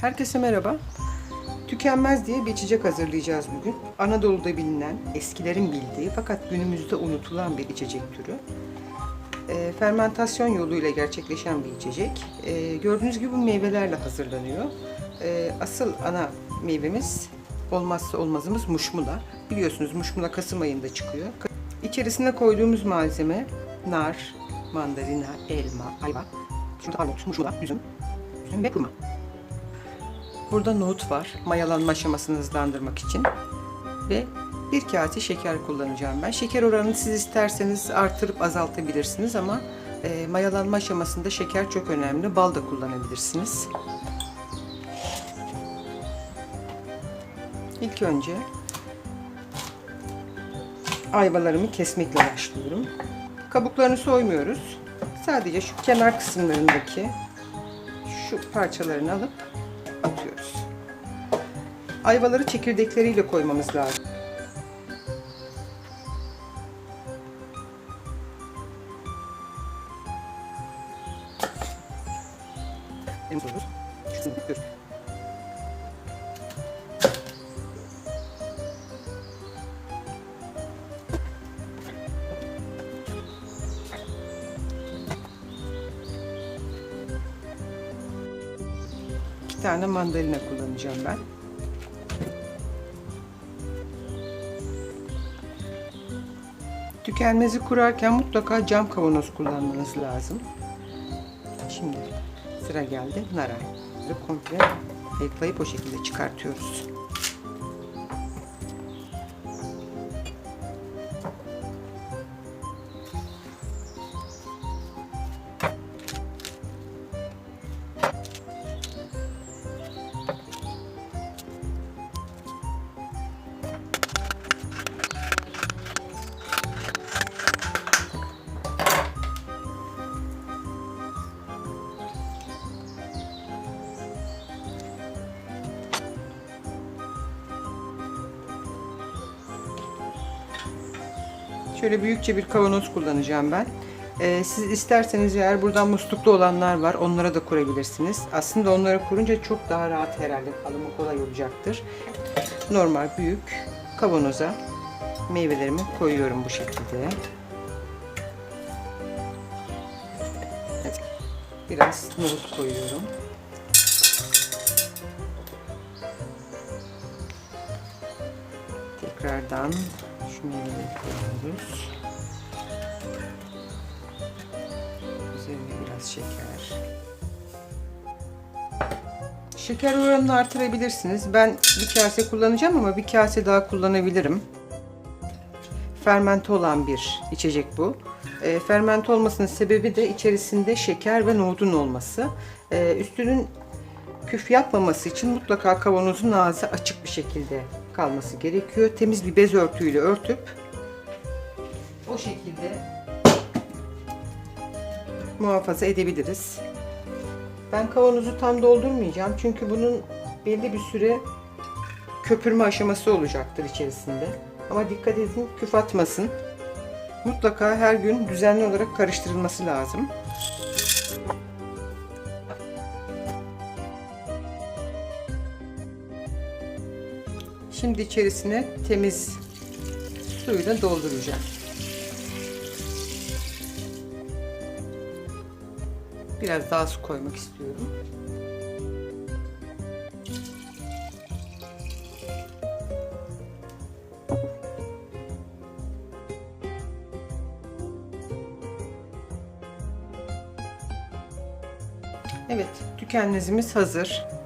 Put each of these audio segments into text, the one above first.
Herkese merhaba. Tükenmez diye bir içecek hazırlayacağız bugün. Anadolu'da bilinen, eskilerin bildiği fakat günümüzde unutulan bir içecek türü. E, fermentasyon yoluyla gerçekleşen bir içecek. E, gördüğünüz gibi bu meyvelerle hazırlanıyor. E, asıl ana meyvemiz olmazsa olmazımız muşmula. Biliyorsunuz muşmula Kasım ayında çıkıyor. İçerisine koyduğumuz malzeme nar, mandalina, elma, ayva, şurada armut, muşmula, üzüm, üzüm ve kurma. Burada nohut var. Mayalanma aşamasını hızlandırmak için. Ve bir kase şeker kullanacağım ben. Şeker oranını siz isterseniz artırıp azaltabilirsiniz ama e, mayalanma aşamasında şeker çok önemli. Bal da kullanabilirsiniz. İlk önce ayvalarımı kesmekle başlıyorum. Kabuklarını soymuyoruz. Sadece şu kenar kısımlarındaki şu parçalarını alıp atıyoruz. Ayvaları çekirdekleriyle koymamız lazım. Elimizi alıyoruz. İki tane mandalina kullanacağım ben. Tükenmezi kurarken mutlaka cam kavanoz kullanmanız lazım. Şimdi sıra geldi nara. Komple ayıklayıp o şekilde çıkartıyoruz. Şöyle büyükçe bir kavanoz kullanacağım ben. Ee, siz isterseniz eğer buradan musluklu olanlar var onlara da kurabilirsiniz. Aslında onları kurunca çok daha rahat herhalde alımı kolay olacaktır. Normal büyük kavanoza meyvelerimi koyuyorum bu şekilde. Biraz nohut koyuyorum. Tekrardan meyveleri koyuyoruz. Üzerine biraz şeker. Şeker oranını artırabilirsiniz. Ben bir kase kullanacağım ama bir kase daha kullanabilirim. Fermente olan bir içecek bu. E, fermente olmasının sebebi de içerisinde şeker ve nohudun olması. E, üstünün küf yapmaması için mutlaka kavanozun ağzı açık bir şekilde kalması gerekiyor. Temiz bir bez örtüyle örtüp o şekilde muhafaza edebiliriz. Ben kavanozu tam doldurmayacağım çünkü bunun belli bir süre köpürme aşaması olacaktır içerisinde. Ama dikkat edin küf atmasın. Mutlaka her gün düzenli olarak karıştırılması lazım. Şimdi içerisine temiz suyla dolduracağım. Biraz daha su koymak istiyorum. Evet, tükenmezimiz hazır.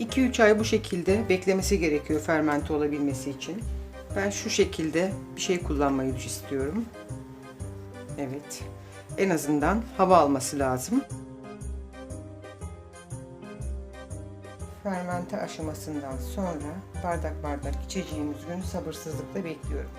2-3 ay bu şekilde beklemesi gerekiyor fermente olabilmesi için. Ben şu şekilde bir şey kullanmayı istiyorum. Evet. En azından hava alması lazım. Fermente aşamasından sonra bardak bardak içeceğimiz günü sabırsızlıkla bekliyorum.